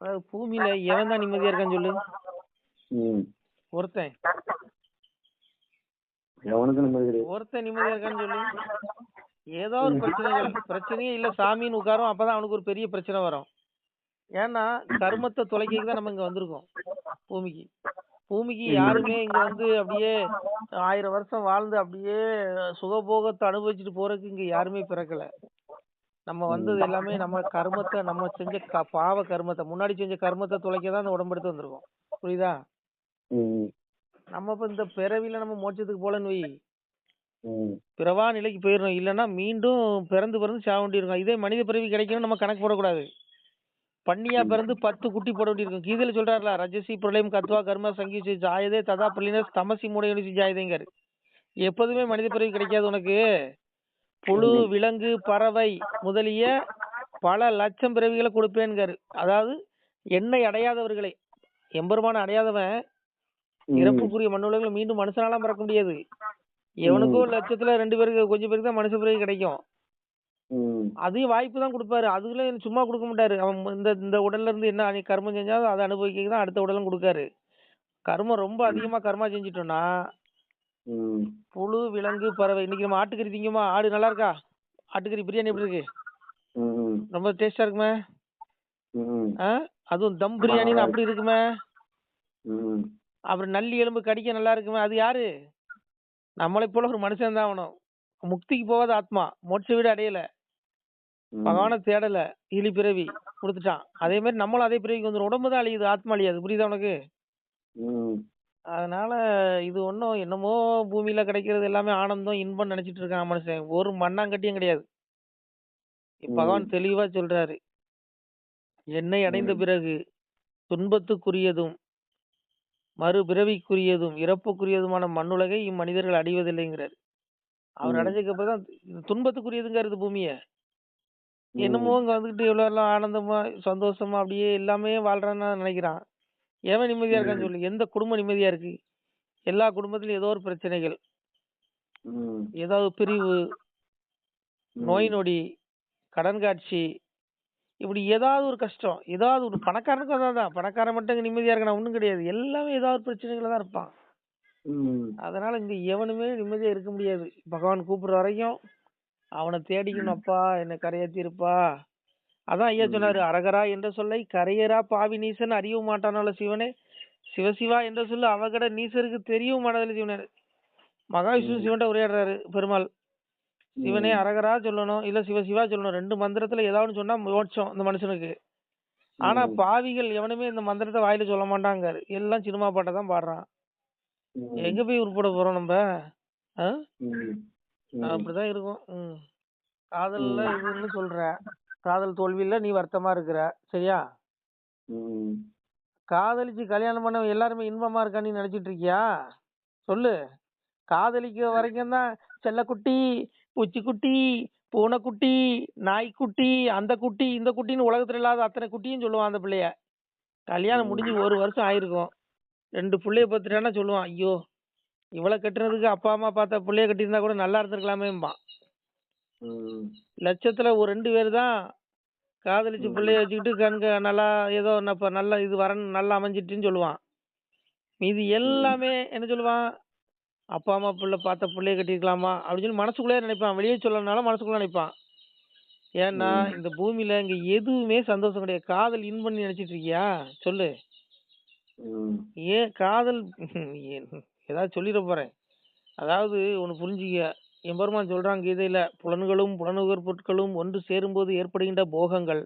அதாவது பூமியில எவன் தான் நிம்மதியா இருக்கான்னு சொல்லு. ஒருத்தன். எவனுக்கும் நிம்மதி கிடையாது. ஒருத்தன் நிம்மதியா இருக்கான்னு சொல்லு. ஏதோ ஒரு பிரச்சனைகள் பிரச்சனையே இல்ல. சாமின்னு உட்காரும். அப்பதான் அவனுக்கு ஒரு பெரிய பிரச்சனை வரும். ஏன்னா கர்மத்தை தொலைக்க தான் நம்ம இங்க வந்திருக்கோம். பூமிக்கு. பூமிக்கு யாருமே இங்க வந்து அப்படியே ஆயிரம் வருஷம் வாழ்ந்து அப்படியே சுகபோகத்தை அனுபவிச்சுட்டு போறதுக்கு இங்க யாருமே பிறக்கல. நம்ம வந்தது எல்லாமே நம்ம கர்மத்தை நம்ம செஞ்ச க- பாவ கர்மத்தை முன்னாடி செஞ்ச கர்மத்தை தொலைக்க தான் இந்த உடம்பெடுத்து வந்திருக்கோம். புரியுதா? ம். நம்ம இப்ப இந்த பிறவில நம்ம மோட்சத்துக்கு போலன்னு வை. ம். பிறவா நிலைக்கு போயிடணும் இல்லைன்னா மீண்டும் பிறந்து பிறந்து சாக வேண்டியிருக்கும். இதே மனித பிறவி கிடைக்கணும் நம்ம கணக்கு போடக்கூடாது. பன்னியா பிறந்து பத்து குட்டி போட வேண்டியிருக்கும். கீதையில சொல்றாருல ரஜசி பிரளயம் கத்வா கர்ம சங்கீசி ஜாயதே ததா பிரலினஸ் தமசி மூடையனுசி ஜாயதேங்காரு எப்போதுமே மனித பிறவி கிடைக்காது உனக்கு. புழு விலங்கு பறவை முதலிய பல லட்சம் பிறவிகளை கொடுப்பேன்காரு. அதாவது என்னை அடையாதவர்களை. எம்பெருமான அடையாதவன் இறப்புக்குரிய மண்ணுலகில் மீண்டும் மனுஷனாலாம் பிறக்க முடியாது. எவனுக்கோ ஒரு லட்சத்துல ரெண்டு பேருக்கு கொஞ்சம் பேருக்கு தான் மனுஷ பிறகு கிடைக்கும். அதையும் வாய்ப்பு தான் கொடுப்பாரு. அதுக்குள்ள சும்மா கொடுக்க மாட்டாரு. அவன் இந்த இந்த உடல்ல இருந்து என்ன கர்மம் செஞ்சாலும் அதை அனுபவிக்க தான் அடுத்த உடலும் கொடுக்காரு. கர்மம் ரொம்ப அதிகமா கர்மா செஞ்சிட்டோம்னா ம். புழு விலங்கு பறவை. இன்னைக்கு நம்ம ஆட்டுக்கறி திங்குமா ஆடு நல்லா இருக்கா ஆட்டுக்கறி பிரியாணி எப்படி இருக்கு? ரொம்ப டேஸ்டா இருக்குமே? அதுவும் தம் பிரியாணின்னு அப்படி இருக்குமே? அப்புறம் நல்லி எலும்பு கடிக்க நல்லா இருக்குமே? அது யாரு? நம்மளை போல ஒரு மனுஷன் தான் ஆகணும் முக்திக்கு போகாத ஆத்மா. மோட்ச வீடு அடையல. பகவானை தேடல. இழி பிறவி கொடுத்துட்டான். அதே மாதிரி நம்மளும் அதே பிறவிக்கு வந்துடும் உடம்பு தான் அழியுது. ஆத்மா அழியாது. புரியுதா உனக்கு? அதனால இது ஒன்றும் என்னமோ பூமியில கிடைக்கிறது எல்லாமே ஆனந்தம் இன்பம் நினைச்சிட்டு இருக்கான் மனுஷன். ஒரு மண்ணாங்கட்டியும் கிடையாது. பகவான் தெளிவா சொல்றாரு. என்னை அடைந்த. பிறகு துன்பத்துக்குரியதும் மறுபிறவிக்குரியதும் இறப்புக்குரியதுமான மண்ணுலகை இம்மனிதர்கள் அடைவதில்லைங்கிறார். அவர். அடைஞ்சதுக்கு தான் துன்பத்துக்குரியதுங்கிறது பூமியை. என்னமோ இங்க வந்துகிட்டு இவ்வளவு எல்லாம் ஆனந்தமா சந்தோஷமா அப்படியே எல்லாமே வாழ்றான்னு நினைக்கிறான். எவன் நிம்மதியா இருக்கான்னு சொல்லு. எந்த குடும்பம் நிம்மதியா இருக்கு? எல்லா குடும்பத்திலும் ஏதோ ஒரு பிரச்சனைகள். ஏதாவது பிரிவு. நோய் நொடி கடன் காட்சி இப்படி ஏதாவது ஒரு கஷ்டம். ஏதாவது ஒரு பணக்காரனுக்கும் அதான் தான் பணக்காரன் மட்டும் இங்க நிம்மதியா இருக்கணும் ஒண்ணும் கிடையாது. எல்லாமே ஏதாவது ஒரு பிரச்சனைகள தான் இருப்பான். அதனால இங்க எவனுமே நிம்மதியா இருக்க முடியாது. பகவான் கூப்பிடுற வரைக்கும் அவனை தேடிக்கணும். அப்பா என்னை கரையேத்திருப்பா அதான் ஐயா சொன்னாரு அரகரா என்ற சொல்லை கரையரா பாவி நீசன் அறிய மாட்டானால சிவனே சிவசிவா என்ற சொல்லு அவகட நீசருக்கு தெரியவும் மாட்டாதில்ல சிவனே மகாவிஷ்ணு ம். சிவன்ட்ட உரையாடுறாரு பெருமாள் சிவனே அரகரா சொல்லணும் இல்ல சிவசிவா சொல்லணும் ரெண்டு மந்திரத்துல ஏதாவது சொன்னா மோட்சம் இந்த மனுஷனுக்கு ஆனா. பாவிகள் எவனுமே இந்த மந்திரத்தை வாயில சொல்ல மாட்டாங்காரு எல்லாம் சினிமா பாட்டை தான் பாடுறான். எங்க போய் உருப்பட போறோம் நம்ம. அப்படிதான் இருக்கும். காதல்ல. இதுன்னு சொல்ற காதல் தோல்வியில நீ வருத்தமா இருக்கிற. சரியா? ம். காதலிச்சு கல்யாணம் பண்ண எல்லாருமே இன்பமா இருக்கான்னு நீ நினைச்சிட்டு இருக்கியா சொல்லு. காதலிக்க வரைக்கும் தான் செல்லக்குட்டி பூச்சிக்குட்டி பூனைக்குட்டி நாய்க்குட்டி அந்த குட்டி இந்த குட்டின்னு உலகத்துல இல்லாத அத்தனை குட்டியும் சொல்லுவான் அந்த பிள்ளைய. கல்யாணம் முடிஞ்சு ஒரு வருஷம் ஆயிருக்கும். ரெண்டு பிள்ளைய பார்த்துட்டானா சொல்லுவான் ஐயோ இவளை கட்டுறதுக்கு அப்பா அம்மா பார்த்த பிள்ளைய கட்டியிருந்தா கூட நல்லா இருந்திருக்கலாமேம்பான். லட்சத்துல ஒரு ரெண்டு பேர் தான் காதலிச்சு. பிள்ளைய வச்சுக்கிட்டு கண்க நல்லா ஏதோ இப்ப நல்ல இது வரன் நல்லா அமைஞ்சிட்டுன்னு சொல்லுவான். மீதி எல்லாமே என்ன சொல்லுவான்? அப்பா அம்மா பிள்ளை பார்த்த பிள்ளைய கட்டிருக்கலாமா? அப்படின்னு சொல்லி மனசுக்குள்ளே நினைப்பான். வெளியே சொல்லனால மனசுக்குள்ள நினைப்பான். ஏன்னா. இந்த பூமியில இங்க எதுவுமே சந்தோஷம் கிடையாது. காதல் இன்பம் நினைச்சிட்டு இருக்கியா? சொல்லு. ஏன் காதல்? ஏதாவது சொல்லிட போறேன். அதாவது ஒன்னு புரிஞ்சுக்க. எம்பெருமான் சொல்றான் கீதையில புலன்களும் புலனுகர் பொருட்களும் ஒன்று சேரும்போது ஏற்படுகின்ற போகங்கள்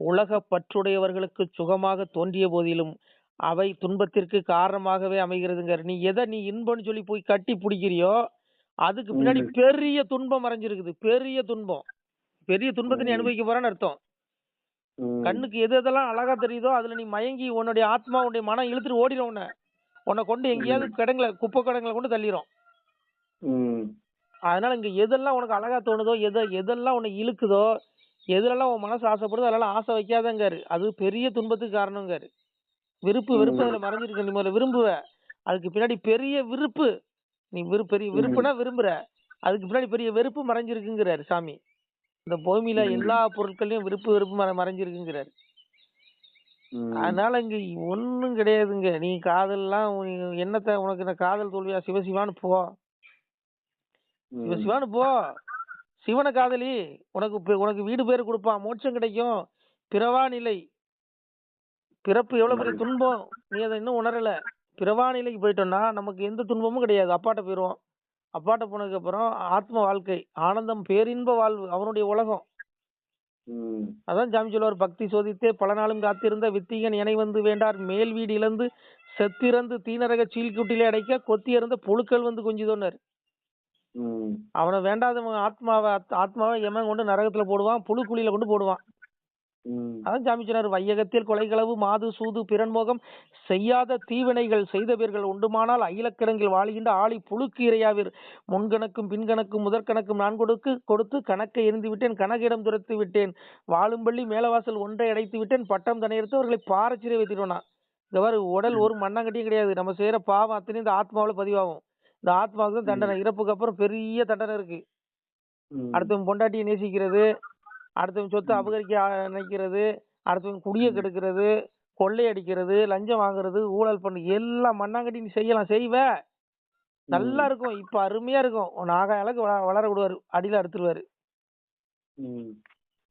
உலக பற்றுடையவர்களுக்கு சுகமாக தோன்றிய போதிலும் அவை துன்பத்திற்கு காரணமாகவே அமைகிறதுங்க நீ எதை நீ இன்பம்னு சொல்லி போய் கட்டி பிடிக்கிறியோ அதுக்கு பின்னாடி. பெரிய துன்பம் மறைஞ்சிருக்குது பெரிய துன்பம் பெரிய துன்பத்தை நீ. அனுபவிக்க போறேன்னு அர்த்தம். கண்ணுக்கு எது எதெல்லாம் அழகா தெரியுதோ அதுல நீ மயங்கி உன்னுடைய ஆத்மா உன்னுடைய மனம் இழுத்துட்டு ஓடிடும் உன்னை உன்னை கொண்டு எங்கேயாவது கிடங்குல குப்பை கிடங்குல கொண்டு தள்ளிரும் ம். அதனால இங்க எதெல்லாம் உனக்கு அழகா தோணுதோ எதை எதெல்லாம் உன்னை இழுக்குதோ எதுலெல்லாம் உன் மனசு ஆசைப்படுதோ அதெல்லாம் ஆசை வைக்காதங்காரு. அது பெரிய துன்பத்துக்கு காரணங்காரு விருப்பு வெறுப்பு ம். அதுல மறைஞ்சிருக்கு நீ முதல்ல விரும்புவ. அதுக்கு பின்னாடி பெரிய விருப்பு. நீ விரு பெரிய. விருப்புனா விரும்புற. அதுக்கு பின்னாடி பெரிய வெறுப்பு மறைஞ்சிருக்குங்கிறாரு சாமி. இந்த பூமியில. எல்லா பொருட்களையும் விருப்பு வெறுப்பு மறை- மறைஞ்சிருக்குங்கிறாரு. அதனால இங்க ஒண்ணும் கிடையாதுங்க. நீ காதல்லாம் உன் என்னத்த உனக்கு இந்த காதல் தோல்வியா சிவசிவான்னு போ. ம். சிவசிவான்னு போ. சிவனை காதலி. உனக்கு உனக்கு வீடு பேர் கொடுப்பான் மோட்சம் கிடைக்கும். பிறவா நிலை. பிறப்பு எவ்வளவு பெரிய துன்பம். நீ அதை இன்னும் உணரல. பிறவா நிலைக்கு போயிட்டோம்னா நமக்கு எந்த துன்பமும் கிடையாது. அப்பாட்ட போயிடுவோம் அப்பாட்ட போனதுக்கு அப்புறம் ஆத்ம வாழ்க்கை ஆனந்தம் பேரின்ப வாழ்வு அவனுடைய உலகம். அதான் சாமி சொல்லுவார் பக்தி சோதித்தே பல நாளும் காத்திருந்த வித்திகன் இணை வந்து வேண்டார். மேல் வீடு இழந்து செத்திறந்து தீனரக சீல்குட்டிலே அடைக்க கொத்தியிருந்த புழுக்கள் வந்து கொஞ்சிதோன்னார். அவனை வேண்டாதவன் ஆத்மாவை ஆத்- ஆத்மாவை எமன் கொண்டு நரகத்துல போடுவான் புழு குழியில கொண்டு போடுவான். அதான் சாமி சொன்னார் வையகத்தில் கொலைகளவு மாது சூது பிறன்மோகம் செய்யாத தீவினைகள் செய்த பேர்கள் உண்டுமானால் அகிலக்கிடங்கில் வாழ்கின்ற ஆளி புழுக்கு இரையாவீர். முன்கணக்கும் பின்கணக்கும் முதற்கணக்கும் நான் கொடுக்கு கொடுத்து கணக்கை எரிந்து விட்டேன் கணக்கிடம் துரத்து விட்டேன். வாழும்பள்ளி மேலவாசல் ஒன்றை அடைத்து விட்டேன் பட்டம் தனையெடுத்து அவர்களை பாரச்சிறை வைத்திடுவேனா இந்த மாதிரி உடல் ஒரு மண்ணாங்கட்டியும் கிடையாது. நம்ம செய்யற பாவம் அத்தனையும் இந்த ஆத்மாவுல பதிவாகும். இந்த ஆத்மாவுக்கு தண்டனை. இறப்புக்கு அப்புறம் பெரிய தண்டனை இருக்கு. அடுத்தவன் பொண்டாட்டியை நேசிக்கிறது அடுத்தவன் சொத்தை அபகரிக்க நினைக்கிறது அடுத்தவன் குடிய கெடுக்கிறது கொள்ளையடிக்கிறது லஞ்சம் வாங்குறது ஊழல் பண்ணு எல்லாம் மண்ணாங்கட்டி நீ செய்யலாம் செய்வ. நல்லா இருக்கும். இப்ப அருமையா இருக்கும். உன் ஆகாய அளவுக்கு வள- வளர விடுவாரு. அடியில அறுத்துருவாரு.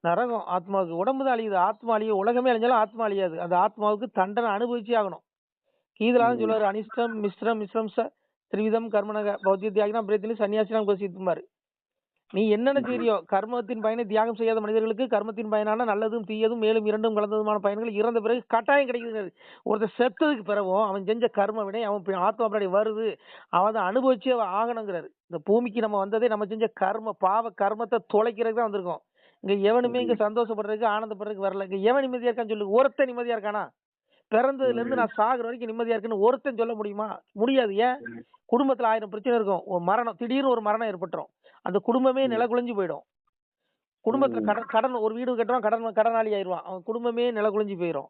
நரகம் ஆத்மாவுக்கு. உடம்பு தான் அழியுது. ஆத்மா அழிய உலகமே அழிஞ்சாலும் ஆத்மா அழியாது. அந்த ஆத்மாவுக்கு தண்டனை அனுபவிச்சே ஆகணும். கீதலாதான். சொல்லுவாரு அனிஷ்டம் மிஸ்ரம் மிஸ்ரம் திரிவிதம் கர்மனக பௌத்திய தியாகினா பிரேத்தினி சன்னியாசினம் கோசித்துமாரு நீ என்னென்ன செய்றியோ கர்மத்தின் பயனை தியாகம் செய்யாத மனிதர்களுக்கு கர்மத்தின் பயனான நல்லதும் தீயதும் மேலும் இரண்டும் கலந்ததுமான பயன்கள் இறந்த பிறகு கட்டாயம் கிடைக்குது ஒருத்தர் செத்ததுக்கு பிறகும் அவன் செஞ்ச கர்ம வினை அவன் ஆத்மா பின்னாடி வருது அவன் அதை அனுபவிச்சு அவன் ஆகணுங்கிறாரு. இந்த பூமிக்கு நம்ம வந்ததே நம்ம செஞ்ச கர்ம பாவ கர்மத்தை தொலைக்கிறதுக்கு தான் வந்திருக்கோம். இங்க எவனுமே இங்க சந்தோஷப்படுறதுக்கு ஆனந்தப்படுறதுக்கு வரல. இங்க எவன் நிம்மதியா இருக்கான்னு சொல்லு. ஒருத்தன் நிம்மதியா இருக்கானா? பிறந்ததுல இருந்து நான் சாகுற வரைக்கும் நிம்மதியா இருக்குன்னு ஒருத்தன் சொல்ல முடியுமா? முடியாது. ஏன்? குடும்பத்துல ஆயிரம் பிரச்சனை இருக்கும். ஒரு மரணம் திடீர்னு ஒரு மரணம் ஏற்பட்டுரும். அந்த குடும்பமே நில குலைஞ்சு போயிடும். குடும்பத்துல கடன் கடன் ஒரு வீடு கட்டுவான் கடன் கடனாளி ஆயிடுவான் அவன் குடும்பமே நில குலைஞ்சு போயிடும்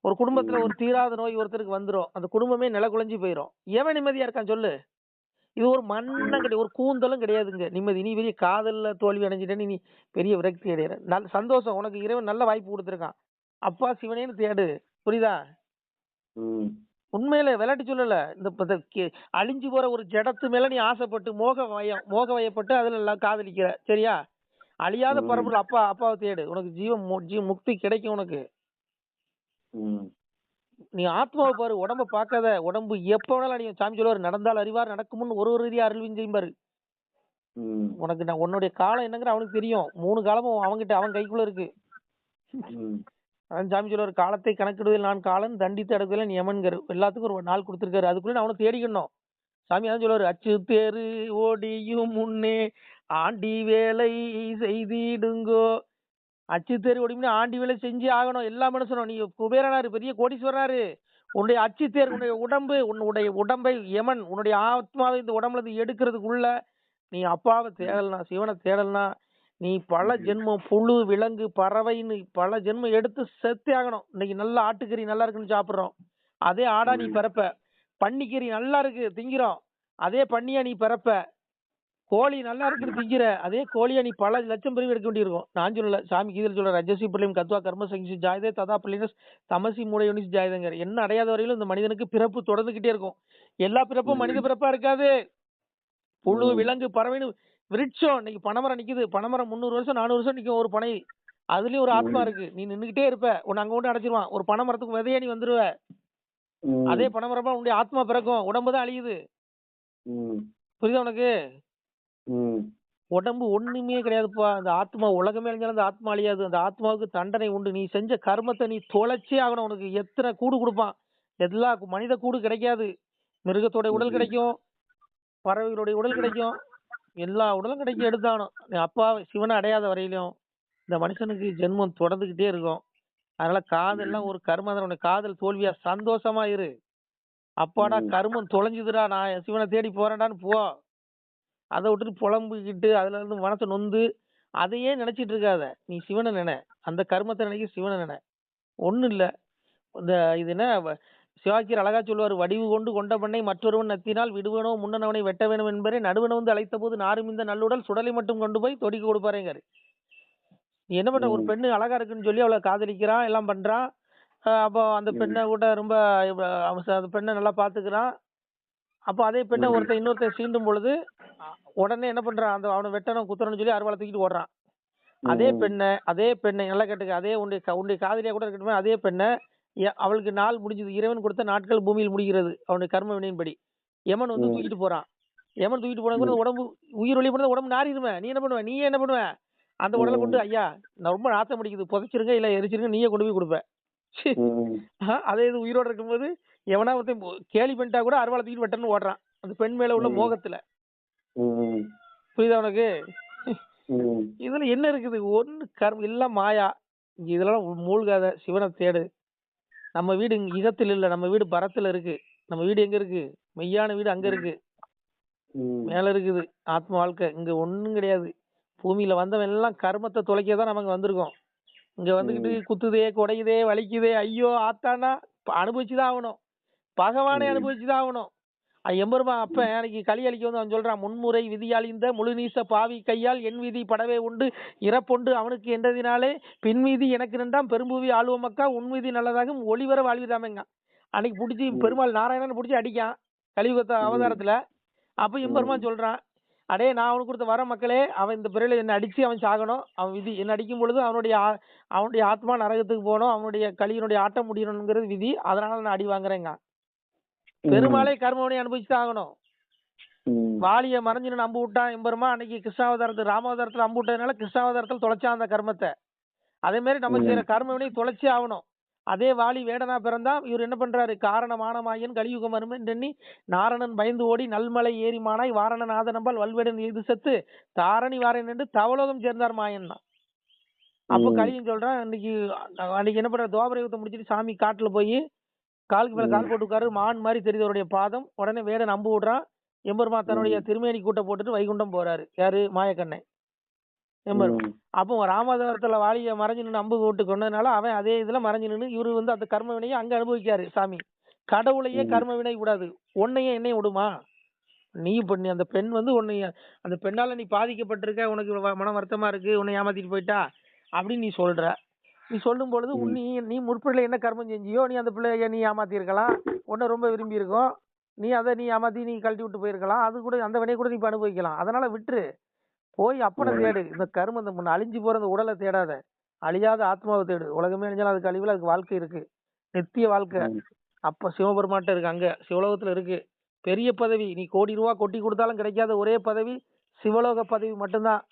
ஒரு குடும்பத்துல ஒரு தீராத நோய் ஒருத்தருக்கு வந்துரும். அந்த குடும்பமே நில குலைஞ்சு போயிடும் எவன் நிம்மதியா இருக்கான் சொல்லு? இது ஒரு மண்ணம் கிடையாது. ஒரு கூந்தலும் கிடையாதுங்க. நிம்மதி. நீ பெரிய காதல்ல தோல்வி அடைஞ்சிட்டேன்னு நீ பெரிய விரக்தி அடையிற. நல்ல சந்தோஷம். உனக்கு இறைவன் நல்ல வாய்ப்பு கொடுத்துருக்கான். அப்பா சிவனேன்னு தேடு. புரியுதா. உண்மையில விளையாட்டு சொல்லல இந்த அழிஞ்சு போற ஒரு ஜடத்து மேல நீ ஆசைப்பட்டு மோக வயம் மோக வயப்பட்டு அதுல எல்லாம் காதலிக்கிற சரியா? அழியாத ம். பரம்பொருள் அப்பா அப்பாவை தேடு. உனக்கு ஜீவ ஜீவ முக்தி கிடைக்கும் உனக்கு. நீ ஆத்மாவை பாரு உடம்ப பார்க்காத உடம்பு எப்ப வேணாலும் சாமி சொல்லுவாரு நடந்தால் அறிவார் நடக்கும்னு ஒரு ஒரு ரீதியா அருள்வின் செய்யும்பாரு. உனக்கு நான் உன்னுடைய காலம் என்னங்கிற அவனுக்கு தெரியும். மூணு காலமும் அவன்கிட்ட அவன் கைக்குள்ள இருக்கு. சாமி சொல்லுவார் காலத்தை கணக்கிடுவதில் நான் காலம் தண்டித்து அடக்குவதில் நீ யமன்கர் எல்லாத்துக்கும் ஒரு நாள் கொடுத்துருக்காரு. அதுக்குள்ளே அவனை தேடிக்கணும். சாமி அதான் சொல்லுவார் அச்சு தேரு ஓடியும் முன்னே ஆண்டி வேலை செய்திடுங்கோ. அச்சு தேர் ஓடியும் ஆண்டி வேலை செஞ்சே ஆகணும். எல்லா மனுஷனும் நீ குபேரனாரு பெரிய கோடீஸ்வரனாரு. உன்னுடைய அச்சு தேர் உன்னுடைய உடம்பு உன்னுடைய உடம்பை யமன் உன்னுடைய ஆத்மாவை இந்த உடம்புல இருந்து எடுக்கிறதுக்குள்ள நீ அப்பாவை தேடலாம் சிவனை தேடலாம் நீ பல ஜென்மம் புழு விலங்கு பறவைன்னு பல ஜென்மம் எடுத்து செத்தே ஆகணும். இன்னைக்கு நல்ல ஆட்டுக்கறி நல்லா இருக்குன்னு சாப்பிடுறோம். அதே ஆடா நீ பிறப்ப. பன்னிக்கறி நல்லா இருக்கு திங்கிறோம். அதே பன்னியா நீ பிறப்ப. கோழி நல்லா இருக்குன்னு திங்கிற. அதே கோழியா நீ பல லட்சம் பிரிவு எடுக்க வேண்டியிருக்கும். நான் சொல்லல. சாமி கீதில் சொல்ற ரஜசி பிள்ளையும் கத்வா கர்ம சங்கிசி ஜாயதே ததா பிள்ளைனஸ் தமசி மூடையோனிஸ் ஜாயதங்கர் என்ன அடையாத வரையிலும் இந்த மனிதனுக்கு பிறப்பு தொடர்ந்துகிட்டே இருக்கும். எல்லா பிறப்பும் மனித பிறப்பா இருக்காது. புழு. விலங்கு பறவைன்னு விருட்சம் இன்னைக்கு பனைமரம் நிக்குது. பனைமரம் முந்நூறு வருஷம் நானூறு வருஷம் நிக்கும் ஒரு பனை. அதுலயும் ஒரு ஆத்மா. இருக்கு. நீ நின்னுகிட்டே இருப்ப. உன்னை அங்க கொண்டு அடைச்சிருவான். ஒரு பனைமரத்துக்கு விதையா நீ வந்துருவ. அதே பனைமரமா உன்னுடைய ஆத்மா பிறக்கும். உடம்பு தான் அழியுது. புரியுதா உனக்கு. உடம்பு ஒண்ணுமே கிடையாதுப்பா. அந்த ஆத்மா உலகமே அழிஞ்சாலும் அந்த ஆத்மா அழியாது. அந்த ஆத்மாவுக்கு தண்டனை உண்டு. நீ செஞ்ச கர்மத்தை நீ தொலைச்சே ஆகணும். உனக்கு எத்தனை கூடு கொடுப்பான். எல்லா மனித கூடு கிடைக்காது. மிருகத்தோட உடல். கிடைக்கும். பறவைகளுடைய உடல் கிடைக்கும். எல்லா உடலும் கிடைக்கும் எடுத்தாகணும். நீ அப்பா சிவனை அடையாத வரையிலும் இந்த மனுஷனுக்கு ஜென்மம் தொடர்ந்துகிட்டே இருக்கும். அதனால காதல்லாம் ஒரு கர்மம் உனக்கு காதல் தோல்வியா? சந்தோஷமா இரு. அப்பாடா. கர்மம் தொலைஞ்சுதுடா. நான் சிவனை தேடி போறேன்டான்னு போ. அதை விட்டுட்டு புலம்பிக்கிட்டு அதுல இருந்து மனசை நொந்து அதையே நினைச்சிட்டு இருக்காத. நீ சிவனை நினை. அந்த கர்மத்தை நினைக்க சிவனை நினை. ஒண்ணும் இல்ல. இந்த இது என்ன? சிவாக்கியர் அழகா சொல்லுவார் வடிவு கொண்டு கொண்ட பண்ணை மற்றொருவன் நத்தினால் விடுவனோ முன்னனவனை வெட்ட வேணும் என்பரே நடுவன வந்து அழைத்த போது நாரும் இந்த நல்லுடல் சுடலை மட்டும் கொண்டு போய் தொடிக்க கொடுப்பாருங்காரு நீ என்ன பண்ற ஒரு. பெண்ணு அழகா இருக்குன்னு சொல்லி அவளை காதலிக்கிறான் எல்லாம் பண்றான் அப்போ அந்த. பெண்ணை கூட ரொம்ப அந்த பெண்ணை நல்லா பாத்துக்கிறான் அப்போ அதே பெண்ணை. ஒருத்தன் இன்னொருத்தன் சீண்டும் பொழுது உடனே என்ன பண்றான் அந்த அவனை வெட்டணும் குத்தணும்னு சொல்லி அருவாளை தூக்கிட்டு ஓடுறான் அதே. பெண்ணை அதே பெண்ணை நல்லா கேட்டுக்க அதே உன்னுடைய உன்னுடைய காதலியா கூட இருக்கட்டும் அதே பெண்ணை அவளுக்கு நாள் முடிஞ்சது. இறைவன் கொடுத்த நாட்கள் பூமியில் முடிகிறது. அவனுடைய கர்ம வினையின்படி. யமன் வந்து. தூக்கிட்டு போறான். யமன் தூக்கிட்டு போன கூட ம். உடம்பு உயிர் ஒளி பண்ண உடம்பு நாரிடுமே நீ என்ன பண்ணுவ? நீ என்ன பண்ணுவ? அந்த உடலை கொண்டு. ஐயா நான் ரொம்ப நாத்தம் அடிக்குது. புதைச்சிருங்க. இல்ல எரிச்சிருங்க. நீயே கொண்டு போய் கொடுப்ப. ச்சீ. ம். ஆஹ், அதே இது உயிரோட இருக்கும்போது எவனா ஒருத்தன் கேலி பண்ணிட்டா கூட அருவாளை தூக்கிட்டு வெட்டன்னு ஓடுறான். அந்த பெண் மேல உள்ள. மோகத்துல. புரியுதா உனக்கு. இதுல என்ன இருக்குது? ஒண்ணு கர்ம எல்லாம் மாயா. இதெல்லாம் மூழ்காத. சிவனை தேடு. நம்ம வீடு இகத்தில் இல்ல. நம்ம வீடு பரத்துல இருக்கு. நம்ம வீடு எங்க இருக்கு? மெய்யான வீடு அங்க இருக்கு. மேல இருக்குது. ஆத்ம வாழ்க்கை. இங்க ஒண்ணும் கிடையாது. பூமியில வந்தவன் எல்லாம் கர்மத்தை தொலைக்க தான் நமக்கு வந்திருக்கோம். இங்க வந்துகிட்டு. குத்துதே குடையுதே வலிக்குதே ஐயோ ஆத்தானா அனுபவிச்சுதான் ஆகணும். பகவானே. அனுபவிச்சுதான் ஆகணும். எம்பெருமா அப்ப அன்னைக்கு களி அளிக்க வந்து அவன் சொல்றான் முன்முறை விதியால் இந்த முழுநீச பாவி கையால் என் விதி படவே உண்டு. இறப்புண்டு அவனுக்கு என்றதினாலே பின்வீதி எனக்கு நின்றாம் பெரும்பூவி ஆளுவமக்கா உன்விதி நல்லதாகும் ஒளிவர வாழ்விதாமங்க அன்னைக்கு பிடிச்சி. பெருமாள் நாராயணன் பிடிச்சி அடிக்கான் கலியுகத்த. அவதாரத்துல. அப்ப எம்பெருமா ம். சொல்றான் அடே நான் அவனுக்கு கொடுத்த வர மக்களே அவன் இந்த பிறையில என்ன அடிச்சு அவன் சாகணும். அவன் விதி என்ன அடிக்கும் பொழுது அவனுடைய அவனுடைய ஆத்மா நரகத்துக்கு போகணும். அவனுடைய கலியினுடைய ஆட்டம் முடியணுங்கிறது விதி. அதனால நான் அடி வாங்குறேங்க. பெருமாளே கர்மவனை அனுபவிச்சு தான் ஆகணும். வாலிய மறைஞ்சு நம்பு விட்டான் எம்பெருமா அன்னைக்கு கிருஷ்ணாவதாரத்து ராமாவதாரத்துல அம்பு விட்டதுனால கிருஷ்ணாவதாரத்துல தொலைச்சான் அந்த கர்மத்தை. அதே மாதிரி நம்ம. செய்யற கர்மவினை தொலைச்சே ஆகணும். அதே வாலி வேடனா பிறந்தா இவர் என்ன பண்றாரு? காரணமானமாயன் கலியுகம் அருமன் எண்ணி நாரணன் பயந்து ஓடி நல்மலை ஏறிமானாய் வாரணன் ஆதனம்பால் வல்வேடன் எய்து செத்து தாரணி வாரன் என்று தவலோகம் சேர்ந்தார் மாயன் தான். அப்போ. கலியும் சொல்றான் அன்னைக்கு அன்னைக்கு என்ன பண்ற துவாபர யுகத்தை முடிச்சிட்டு சாமி காட்டுல போய் காலுக்கு மேல கால் ம். போட்டு உட்காரு மான் மாதிரி தெரியுது அவருடைய பாதம். உடனே வேடன் அம்பு விடுறான். எம்பெருமா தன்னுடைய. திருமேனி கூட்ட போட்டுட்டு வைகுண்டம் போறாரு. யாரு? மாயக்கண்ணன் எம்பெருமா ம். அப்போ ராமதாரத்துல வாலிய மறைஞ்சு நின்று அம்பு விட்டு கொண்டதுனால அவன் அதே இதுல மறைஞ்சு நின்று இவரு வந்து அந்த கர்ம வினையை அங்க அனுபவிக்காரு சாமி. கடவுளையே. கர்ம வினை விடாது. உன்னையும் என்னையும் விடுமா? நீ பண்ணி அந்த பெண் வந்து உன்னை அந்த பெண்ணால நீ பாதிக்கப்பட்டிருக்க. உனக்கு மன வருத்தமா இருக்கு. உன்னை ஏமாத்திட்டு போயிட்டா அப்படின்னு நீ சொல்ற. நீ சொல்லும் பொழுது நீ நீ முற்பிள்ளைல என்ன கர்மம் செஞ்சியோ நீ அந்த பிள்ளைய நீ ஏமாத்தி இருக்கலாம் உன்னை ரொம்ப விரும்பி இருக்கும் நீ அதை நீ ஏமாத்தி நீ கழட்டி விட்டு போயிருக்கலாம். அது கூட அந்த வினையை கூட நீ இப்ப அனுபவிக்கலாம். அதனால விட்டுரு. போய் அப்பனை. தேடு. இந்த கருமம் இந்த முன்ன அழிஞ்சு போற இந்த உடலை தேடாத. அழியாத ஆத்மாவை தேடு. உலகமே அழிஞ்சாலும் அதுக்கு அழிவில் அதுக்கு வாழ்க்கை இருக்கு. நித்திய வாழ்க்கை. அப்ப சிவபெருமான்ட்ட இருக்கு அங்க. சிவலோகத்துல இருக்கு. பெரிய பதவி. நீ கோடி ரூபா கொட்டி கொடுத்தாலும் கிடைக்காத ஒரே பதவி சிவலோக பதவி மட்டும்தான்.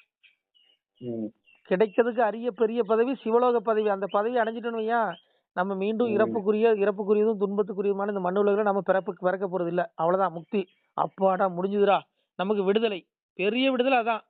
கிடைக்கிறதுக்கு அரிய பெரிய பதவி சிவலோக பதவி. அந்த பதவி அடைஞ்சிட்டோன்னு வையேன். நம்ம மீண்டும். இறப்புக்குரிய இறப்புக்குரியதும் துன்பத்துக்குரியதுமான இந்த மண்ணு உலகில் நம்ம பிறப்புக்கு பிறக்க போறது இல்ல அவ்வளவுதான் முக்தி. அப்பாடா முடிஞ்சுதுடா. நமக்கு விடுதலை. பெரிய விடுதலை அதான்.